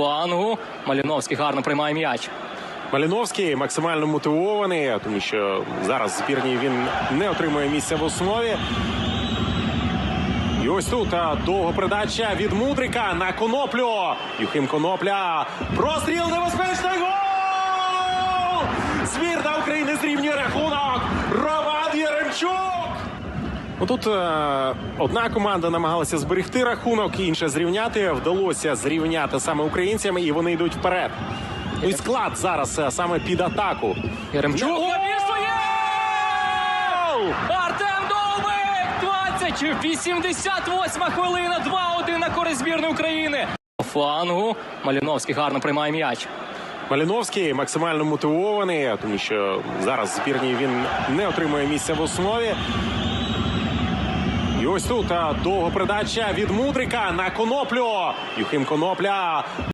флангу. Маліновський гарно приймає м'яч. Маліновський максимально мотивований, тому що зараз в збірній він не отримує місця в основі. І ось тут довга передача від Мудрика на коноплю. Юхим Конопля. Простріл небезпечний гол! Збірна України зрівнює рахунок. Роман Яремчук. Ну, Тут е, одна команда намагалася зберегти рахунок, інша зрівняти. Вдалося зрівняти саме українцям, і вони йдуть вперед. Ну і склад зараз е, саме під атаку. Яремчук. Артем Довбик! 20, 88 хвилина, 2-1 на користь збірної України. По флангу. Маліновський гарно приймає м'яч. Маліновський максимально мотивований, тому що зараз в збірній він не отримує місця в основі. І ось тут а, довга передача від Мудрика на коноплю. Юхим Конопля.